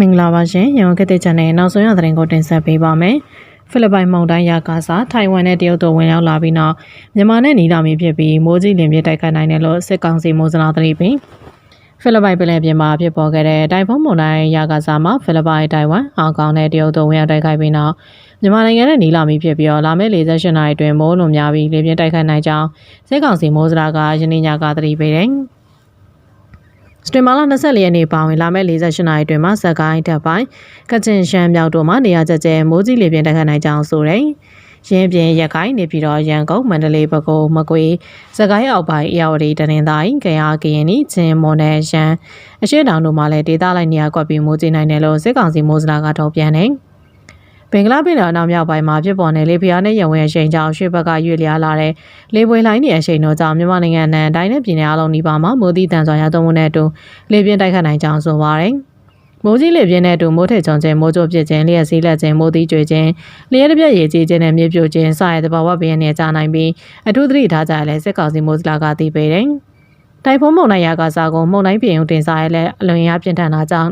မင်္ဂလာပါရှင်ရန်ကုန်ကတဲ့ channel နောက်ဆုံးရသတင်းကိုတင်ဆက်ပေးပါမယ်ဖိလစ်ပိုင်မုန်တိုင်းရာကာစာထိုင်ဝမ်နဲ့တရုတ်တို့ဝင်ရောက်လာပြီးနောက်မြန်မာနဲ့နီလာမီဖြစ်ပြီးမိုးကြီးလင်ပြတိုက်ခိုက်နိုင်တယ်လို့စစ်ကောင်စီမိုးစလာသတိပေးဖိလစ်ပိုင်ပြည်နယ်ပြင်မှာဖြစ်ပေါ်ခဲ့တဲ့တိုင်ဖုန်းမုန်တိုင်းရာကာစာမှာဖိလစ်ပိုင်တိုင်ဝမ်ဟောင်ကောင်နဲ့တရုတ်တို့ဝင်ရောက်တိုက်ခိုက်ပြီးနောက်မြန်မာနိုင်ငံနဲ့နီလာမီဖြစ်ပြီးတော့လာမယ့်48နာရီအတွင်းမိုးလွန်များပြီးလေပြင်းတိုက်ခိုက်နိုင်ကြောင်းစစ်ကောင်စီမိုးစလာကယနေ့ညကသတိပေးတယ် စတင်မာလာ24ရက်နေ့ပါဝင်လာမယ့်48နာရီအတွင်းမှာစက်ကိုင်းတပ်ပိုင်းကချင်ရှမ်းမြောက်တို့မှနေရာကျကျမိုးကြီးလေပြင်းတိုက်ခတ်နိုင်ကြောင်းဆိုရယ်ရင်းပြင်းရက်ကိုင်းနေပြီးတော့ရန်ကုန်မန္တလေးပဲခူးမကွေးစကိုင်းအောက်ပိုင်းအေရဝတီတနင်္သာရီကယားကရင်နီချင်းမွန်နယ်ရန်အရှိတောင်တို့မှလည်းဒေသလိုက်နေရာကွက်ပြီးမိုးကြီးနိုင်တယ်လို့စစ်ကောင်စီမိုးစလာကထုတ်ပြန်တယ် ဘင်္ဂလားပင်လယ်အနောက်မြောက်ပိုင်းမှာဖြစ်ပေါ်နေလေဖျားနဲ့ရဝင်းအရှိန်ကြောင့်ရွှေဘက်ကရွေ့လျားလာတဲ့လေပွေလိုင်းနေအရှိန်တို့ကြောင့်မြန်မာနိုင်ငံနဲ့တိုင်းနဲ့ပြည်နယ်အလုံးဒီပါမှာမိုးသီးတန်စွာရောက်သွန်းမှုနဲ့အတူလေပြင်းတိုက်ခတ်နိုင်ကြောင်းဆိုပါတယ်။မိုးကြီးလေပြင်းနဲ့အတူမိုးထစ်ချုံခြင်းမိုးကြိုပြစ်ခြင်းလျှက်စီးလက်ခြင်းမိုးသီးကျွေခြင်းလျှက်တစ်ပြက်ရေကြီးခြင်းနဲ့မြေပြိုခြင်းစတဲ့တဘာဝဘေးနဲ့ကြာနိုင်ပြီးအထူးသတိထားကြရလဲစစ်ကောင်စီမိုးစလာကသိပေးတယ်။တိုင်ဖုန်းမုန်တိုင်းရာကစားကိုမုန်တိုင်းပြင်ဦးတင်စားရဲလဲအလွန်ရပြင်းထန်တာကြောင့်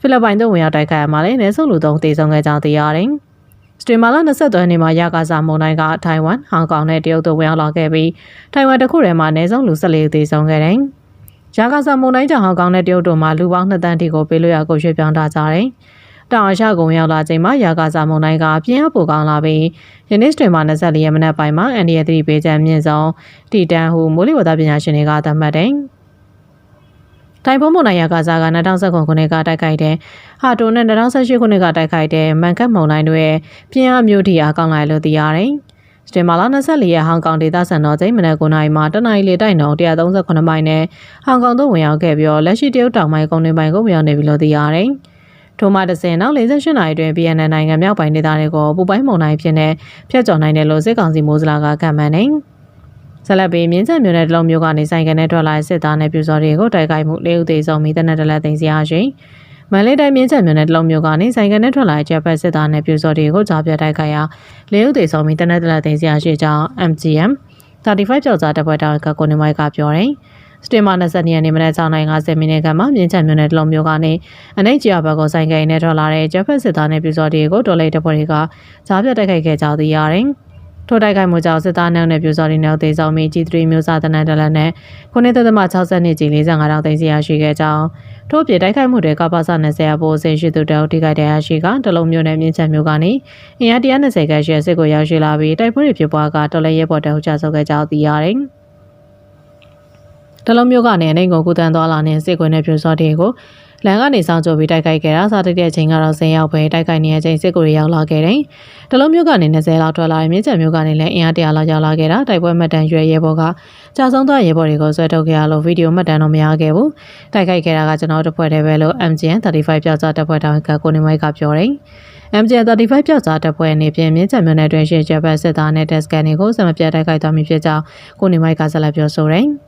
ဖိလစ်ပိုင်တို့ဝင်ရောက်တိုက်ခိုက်ရမှာလဲနေဆုံးလူသုံးတေဆုံးခဲ့ကြောင်းသိရတယ်။စတေမာလာ23ရက်နေ့မှာရကာစာမုန်တိုင်းကထိုင်ဝမ်၊ဟောင်ကောင်နဲ့တရုတ်တို့ဝင်ရောက်လာခဲ့ပြီးထိုင်ဝမ်တစ်ခုထဲမှာအနည်းဆုံးလူ14ဦးသေဆုံးခဲ့တယ်။ရကာစာမုန်တိုင်းကြောင့်ဟောင်ကောင်နဲ့တရုတ်တို့မှာလူပေါင်း2တန်းထိကိုပေးလို့ရကိုရွှေ့ပြောင်းထားကြတယ်။တောင်အာရှကုန်ရောက်လာချိန်မှာရာကာစာမုန်တိုင်းကပြင်းအားပိုကောင်းလာပြီးယနေ့စတေမာ24ရက်မနက်ပိုင်းမှာအန်ဒီယသတိပေးချက်မြင့်ဆုံးတီတန်ဟုမိုးလေဝသပညာရှင်တွေကသတ်မှတ်တယ်။ တိုင်ဖုန်းမုန်တိုင်းရာကစားက2019ခုနှစ်ကတိုက်ခိုက်တဲ့ဟာတိုနဲ့2018ခုနှစ်ကတိုက်ခိုက်တဲ့မန်ကတ်မုန်တိုင်းတို့ရဲ့ပြင်းအားမျိုးထိအားကောင်းလာလို့သိရတယ်။စတင်မာလာ24ရက်ဟောင်ကောင်ဒေသစံတော်ချိန်မနက်9:00နာရီမှာတနင်္လာနေ့တိုက်နှုန်း138မိုင်နဲ့ဟောင်ကောင်သို့ဝင်ရောက်ခဲ့ပြီးတော့လက်ရှိတရုတ်တောင်ပိုင်းကုန်းတွင်းပိုင်းကိုဝင်ရောက်နေပြီလို့သိရတယ်။ထိုမှတစ်စင်နောက်48နာရီတွင် BNN နိုင်ငံမြောက်ပိုင်းဒေသတွေကိုပူပိုင်းမုန်တိုင်းဖြစ်နေဖျက်ကျော်နိုင်တယ်လို့စစ်ကောင်စီမိုးစလာကကမှန်နေ။ ဆက်လက်ပြီးမြင်းချက်မြို့နယ်တလုံးမြို့ကနေဆိုင်ကနေထွက်လာတဲ့စစ်သားနဲ့ပြူစော်တွေကိုတိုက်ခိုက်မှုလေးဦးသေးဆုံးပြီးတနက်တလက်သိမ်းစီရရှိမန္တလေးတိုင်းမြင်းချက်မြို့နယ်တလုံးမြို့ကနေဆိုင်ကနေထွက်လာတဲ့ချက်ဖက်စစ်သားနဲ့ပြူစော်တွေကိုကြားပြတိုက်ခိုက်ရာလေးဦးသေးဆုံးပြီးတနက်တလက်သိမ်းစီရရှိကြောင်း MGM 35ကျော်ကြားတပ်ဖွဲ့တာကကိုနေမိုက်ကပြောတယ်စတင်မာ22ရက်နေ့မနက်6:50မိနစ်ကမှမြင်းချံမြို့နယ်တလုံးမြို့ကနေအနိုင်ကျဘက်ကိုဆိုင်ကိန်းနဲ့ထွက်လာတဲ့ဂျဖက်စစ်သားနဲ့ပြူစော်တွေကိုတော်လေးတပ်ဖွဲ့တွေကကြားပြတိုက်ခိုက်ခဲ့ကြသည်ရတယ်။ ထိုတိုက်ခိုက်မှုကြောင့်စစ်သားနှောက်နဲ့ပြူစော်ရီနှောက်သေးဆောင်မီ G3 မျိုးစားတနန်တလက်နဲ့9.60နှစ်ကြီး45တောင်သိန်းစီရရှိခဲ့ကြောင်းထို့ပြတိုက်ခိုက်မှုတွေကပ္ပစ20အပေါ်အစရှိသူတောက်ထိခိုက်တရားရှိကတလုံးမျိုးနဲ့မြင့်ချက်မျိုးကနေအင်အား120ခန့်ရှိစစ်ကိုရောက်ရှိလာပြီးတိုက်ပွဲတွေဖြစ်ပွားကတော်လည်းရဲဘော်တောက်ချဆုပ်ခဲ့ကြောင်းသိရတယ်။တလုံးမျိုးကနေအနေကိုကုတန်းသွားလာနေစစ်ကွင်းနဲ့ပြူစော်တွေကို လမ်းကနေဆောင်ကြပြီးတိုက်ခိုက်ခဲ့တာစားတဲ့အချိန်ကတော့10ရောက်ပဲတိုက်ခိုက်နေတဲ့အချိန်စစ်ကိုရောက်လာခဲ့တယ်။တလုံးမျိုးကနေ20လောက်ထွက်လာပြီးမြင်းချံမျိုးကနေလည်းအင်အား100လောက်ရောက်လာခဲ့တာတိုက်ပွဲမှတ်တမ်းရွယ်ရဲဘော်ကကြာဆုံးသွားရဲဘော်တွေကိုဆွဲထုတ်ခဲ့ရလို့ဗီဒီယိုမှတ်တမ်းတော့မရခဲ့ဘူး။တိုက်ခိုက်ခဲ့တာကကျွန်တော်တို့ဖွဲ့တယ်ပဲလို့ MGN 35ပြောက်ကြားတပ်ဖွဲ့တောင်ကကိုနေမိုက်ကပြောတယ်။ MJ 35ပြောက်ကြားတပ်ဖွဲ့အနေဖြင့်မြင်းချံမြို့နယ်တွင်ရှိကျပတ်စစ်သားနဲ့တက်စကန်တွေကိုစမပြတ်တိုက်ခိုက်သွားမည်ဖြစ်ကြောင်းကိုနေမိုက်ကဆက်လက်ပြောဆိုတယ်။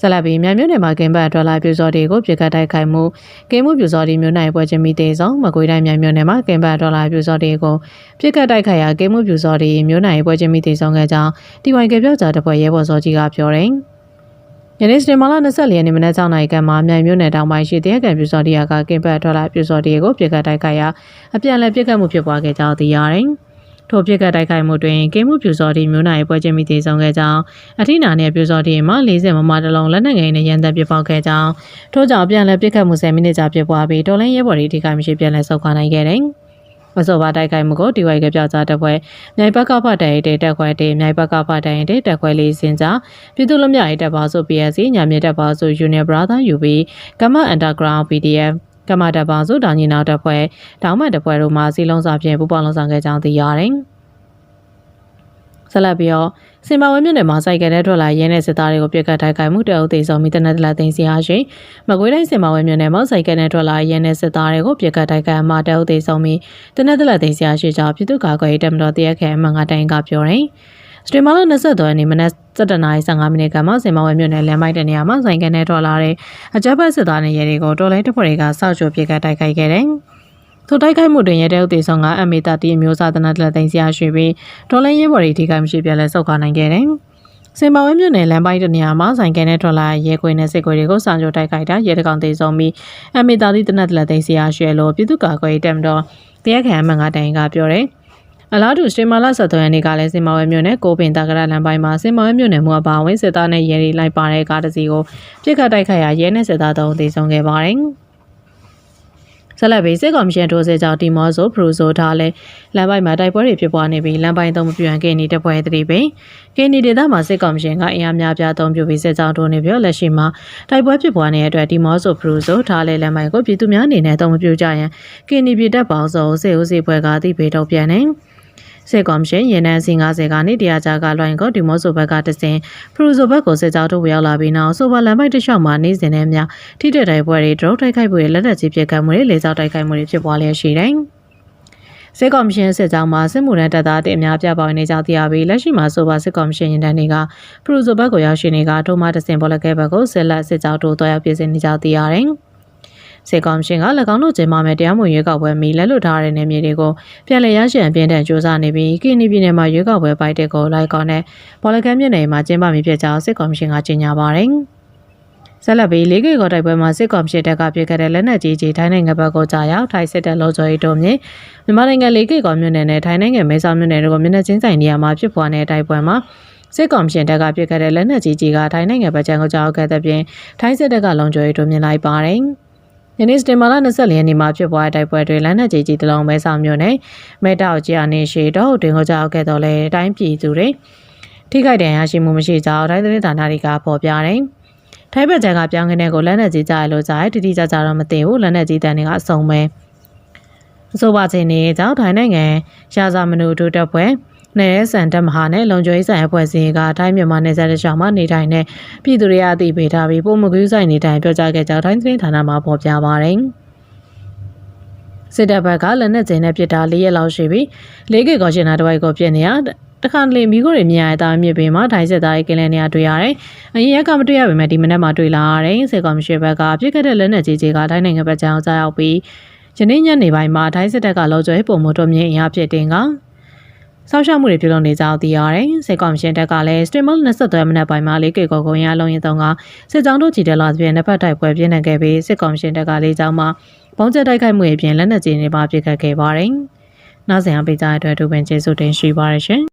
ဆက်လက်ပြီးမြန်မြို့နယ်မှာကင်ဘတ်ဒေါ်လာပြူစော်တွေကိုပြစ်ခတ်တိုက်ခိုက်မှုကင်းမှုပြူစော်ဒီမြို့နယ်ပွဲချင်းမီတေဆောင်မကွေးတိုင်းမြန်မြို့နယ်မှာကင်ဘတ်ဒေါ်လာပြူစော်တွေကိုပြစ်ခတ်တိုက်ခိုက်ရာကင်းမှုပြူစော်ဒီမြို့နယ်ပွဲချင်းမီတေဆောင်ခဲ့ကြောင်းတီဝိုင်ကပြောကြားတပွဲရဲဘော်စောကြီးကပြောတယ်ယနေ့စတင်မာလာ24ရက်နေ့မနက်6နာရီခန့်မှာမြိုင်မြို့နယ်တောင်ပိုင်းရှိတဲ့ကံပြူစော်ဒီယာကကင်ဘတ်ဒေါ်လာပြူစော်ဒီကိုပြစ်ခတ်တိုက်ခိုက်ရာအပြန်အလှန်ပြစ်ခတ်မှုဖြစ်ပွားခဲ့ကြောင်းသိရတယ်။ ထိုပြစ်ကတ်တိုက်ခိုက်မှုတွင်ကင်းမှုပြူစော်တီမျိုးနိုင်ပွဲချင်းမိသေးဆုံးခဲ့ကြောင်းအထိနာနဲ့ပြူစော်တီမှာ40မမတလုံးလက်နက်ငယ်နဲ့ရန်တပ်ပြပေါက်ခဲ့ကြောင်းထို့ကြောင့်ပြန်လည်ပြစ်ခတ်မှု10မိနစ်ကြာပြပွားပြီးတော်လိုင်းရဲဘော်တွေထိခိုက်မရှိပြန်လည်ဆုတ်ခွာနိုင်ခဲ့တယ်မစောပါတိုက်ခိုက်မှုကိုဒီဝိုက်ကပြောကြားတဲ့ဘွဲမြိုင်ဘက်ကဖတ်တိုင်တဲ့တက်ခွဲတဲ့မြိုင်ဘက်ကဖတ်တိုင်တဲ့တက်ခွဲလေးစင်ကြပြည်သူ့လူမျိုးရေးတပ်ပါဆို PSC ညာမြေတပ်ပါဆို Union Brother UB ကမ္မ Underground PDF ကမ္မတပ်ပါစုတောင်ညီနောက်တပ်ဖွဲ့တောင်မတ်တပ်ဖွဲ့တို့မှစီလုံးစာဖြင့်ပူးပေါင်းလုံဆောင်ခဲ့ကြောင်းသိရတယ်။ဆက်လက်ပြီးတော့စင်ပါဝဲမြို့နယ်မှာစိုက်ကဲတဲ့ထွက်လာရင်းတဲ့စစ်သားတွေကိုပြစ်ခတ်တိုက်ခိုက်မှုတအုပ်သေးဆုံးမိတနက်တလာသိမ်းစီအားရှိမကွေးတိုင်းစင်ပါဝဲမြို့နယ်မှာစိုက်ကဲတဲ့ထွက်လာရင်းတဲ့စစ်သားတွေကိုပြစ်ခတ်တိုက်ခိုက်မှာတအုပ်သေးဆုံးမိတနက်တလာသိမ်းစီအားရှိကြောင်းပြည်သူ့ကာကွယ်ရေးတပ်မတော်တရက်ခဲအမှန်ကတိုင်ကပြောတယ် စတေမာလာ23ရက်နေ့မနက်7:15မိနစ်ကမှစင်မဝဲမြို့နယ်လမ်းမိုက်တဲ့နေရာမှာဆိုင်ကနေထွက်လာတဲ့အကြမ်းဖက်စစ်သားနဲ့ရဲတွေကိုတော်လိုင်းတပ်ဖွဲ့တွေကစောက်ချိုပြစ်ခတ်တိုက်ခိုက်ခဲ့တယ်။ထိုတိုက်ခိုက်မှုတွင်ရဲတဲ့ဥသေးဆောင်ကအမေတာတီအမျိုးသားတနက်လက်သိမ်းစရာရှိပြီးဒေါ်လင်းရဲဘော်တွေထိခိုက်မရှိပြန်လဲဆုတ်ခွာနိုင်ခဲ့တယ်။စင်ပါဝဲမြို့နယ်လမ်းပိုင်းတနေရာမှာဆိုင်ကယ်နဲ့ထွက်လာရဲခွေနဲ့စစ်ခွေတွေကိုစာချုပ်တိုက်ခိုက်တာရဲတကောင်သေးဆုံးပြီးအမေသားသီးတနက်တလက်သိမ်းစီရရွှဲလို့ပြည်သူ့ကာကွယ်ရေးတပ်မတော်တရားခံအမှန်ကတိုင်ကပြောတယ် အလားတူစတင်မာလာဆက်သွယ်နေကလည်းစင်မဝဲမြို့နယ်ကိုပင်တာကရလမ်းပိုင်းမှာစင်မဝဲမြို့နယ်မှုအပါအဝင်စစ်သားနဲ့ရဲတွေလိုက်ပါတဲ့ကားတစ်စီးကိုပြစ်ခတ်တိုက်ခိုက်ရာရဲနဲ့စစ်သားတုံးသေဆုံးခဲ့ပါတယ်။ဆက်လက်ပြီးစစ်ကောင်ရှင်ထိုးစစ်ကြောင့်တီမော့ဆိုဖရူဆိုထားလဲလမ်းပိုင်းမှာတိုက်ပွဲတွေဖြစ်ပွားနေပြီးလမ်းပိုင်းသုံးမပြန်ကိနေတပွဲတတိပင်ကိနေဒေသမှာစစ်ကောင်ရှင်ကအင်အားများပြားသုံးပြပြီးစစ်ကြောင်းထိုးနေပြီးလက်ရှိမှာတိုက်ပွဲဖြစ်ပွားနေတဲ့အတွက်တီမော့ဆိုဖရူဆိုထားလဲလမ်းပိုင်းကိုပြည်သူများအနေနဲ့သုံးမပြကြရန်ကိနေပြည်တပ်ပေါင်းစုံစေဦးစီပွဲကတိပေထုတ်ပြန်နေ စစ်ကောင်ရှင်ရင်နန်းစီ90ကနေတရားကြကလွိုင်းကိုဒီမော့ဆိုဘက်ကတစင်ဖရူဆိုဘက်ကိုစစ်ကြောင်းထုတ်ရောက်လာပြီးနောက်ဆိုပါလမ်းပိုက်တစ်လျှောက်မှာနေစဉ်နဲ့များထိတဲ့တိုက်ပွဲတွေဒရုန်းတိုက်ခိုက်မှုတွေလက်နက်ကြီးပစ်ခတ်မှုတွေလေကြောင်းတိုက်ခိုက်မှုတွေဖြစ်ပွားလျက်ရှိတယ်။စစ်ကော်မရှင်စစ်ကြောင်းမှာစစ်မှုထမ်းတပ်သားတွေအများပြပါဝင်နေကြသိရပြီးလက်ရှိမှာဆိုပါစစ်ကော်မရှင်ရင်တန်းတွေကဖရူဆိုဘက်ကိုရောက်ရှိနေကထိုမှတစင်ပေါ်လကဲဘက်ကိုစစ်လက်စစ်ကြောင်းတို့တွားရောက်ပြည်စင်နေကြသိရတယ်။ စေကော်မရှင်က၎င်းတို့ကျင်းပမဲ့တရားမဝင်ရွေးကောက်ပွဲမီလက်လွတ်ထားတဲ့နေမြေတွေကိုပြည်လည်ရရှိအပြင်းထန်စ조사နေပြီးကင်းနီပြည်နယ်မှာရွေးကောက်ပွဲပိုက်တဲ့ကိုလိုက်ကောင်းတဲ့ပေါ်လကန်မြို့နယ်မှာကျင်းပမိဖြစ်ကြောင်းစစ်ကော်မရှင်ကကြေညာပါတယ်။ဆက်လက်ပြီးလေးကေကောတိုက်ပွဲမှာစစ်ကော်မရှင်တပ်ကပြစ်ခတ်တဲ့လက်နက်ကြီးကြီးထိုင်းနိုင်ငံဘက်ကိုကြာရောက်ထိုင်းစစ်တပ်လောကျော်ရေးတုံးမြေမြန်မာနိုင်ငံလေးကေကောမြို့နယ်နဲ့ထိုင်းနိုင်ငံမဲဆောက်မြို့နယ်တို့ကိုမျက်နှာချင်းဆိုင်နေရာမှာဖြစ်ပွားတဲ့တိုက်ပွဲမှာစစ်ကောင်ရှင်တပ်ကပြစ်ခတ်တဲ့လက်နက်ကြီးကြီးကထိုင်းနိုင်ငံဘက်ကျန်ကိုကြောက်ခဲ့တဲ့ပြင်ထိုင်းစစ်တပ်ကလုံခြုံရေးတို့မြင်လိုက်ပါတယ်။ ယနေ့စတင်မာလာ24ရက်နေ့မှာဖြစ်ပွားတဲ့တိုက်ပွဲတွေလက်နက်ကြီးကြီးတလုံးပဲဆောင်မြို့နယ်မဲတောက်ကြီးအနေရှိတော့တွင်ကိုကြောက်ခဲ့တော့လေတိုင်းပြည်သူတွေထိခိုက်ဒဏ်ရာရှိမှုမရှိကြောင်းတိုင်းသတင်းဌာနတွေကဖော်ပြတယ်။ထိုင်းဘက်ကျန်ကပြောင်းခင်းတဲ့ကိုလက်နက်ကြီးကြားရလို့ကြားတိတိကျကျတော့မသိဘူးလက်နက်ကြီးတန်တွေကအစုံပဲ။အဆိုပါချင်းနေကြောင်းထိုင်းနိုင်ငံရာဇမနုဒုတပ်ဖွဲ့ နယ်စံတက်မဟာနဲ့လုံခြုံရေးဆိုင်အဖွဲ့အစည်းကတိုင်းမြန်မာနယ်စပ်တစ်လျှောက်မှာနေထိုင်တဲ့ပြည်သူတွေအသိပေးထားပြီးပုံမကူးဆိုင်နေထိုင်ပြောကြားခဲ့ကြောင်းတိုင်းသတင်းဌာနမှဖော်ပြပါရယ်စစ်တပ်ဘက်ကလက်နက်ကျင်းနဲ့ပစ်တာ၄ရက်လောက်ရှိပြီး၄ကီကောရှင်နာတဝိုက်ကိုပြစ်နေရတခါလေမိခိုးတွေမြင်ရတဲ့အမြစ်ပင်မှာထိုင်းစစ်သားရေးကင်းလဲနေရတွေ့ရတယ်။အရင်ရက်ကမတွေ့ရပေမဲ့ဒီမနက်မှာတွေ့လာရတယ်။စစ်ကောင်မရှိဘက်ကပြစ်ခတ်တဲ့လက်နက်ကြီးကြီးကထိုင်းနိုင်ငံဘက်ကြောင်းကြားရောက်ပြီးယနေ့ညနေပိုင်းမှာထိုင်းစစ်တပ်ကလောကျွဲပုံမတော်မြင့်အင်အားဖြစ်တင်က စောက်ရှောက်မှုတွေပြုလုပ်နေကြောင်းသိရတယ်။စစ်ကောင်ရှင်တပ်ကလည်းစတင်မလ23မိနစ်ပိုင်းမှာလေးကေကောကုံရလုံးရင်တုံးကစစ်ကြောင်းတို့ကြည်တယ်လာပြန်နှစ်ဖက်တိုက်ပွဲပြင်းထန်ခဲ့ပြီးစစ်ကောင်ရှင်တပ်ကလေးကြောင်းမှာဘုံကျတိုက်ခိုက်မှုအပြင်လက်နက်ကြီးတွေပါပစ်ခတ်ခဲ့ပါတယ်။နောက်ဆက်အပိကြတဲ့အတွက်ဒုပင်ကျေးဇူးတင်ရှိပါရရှင်။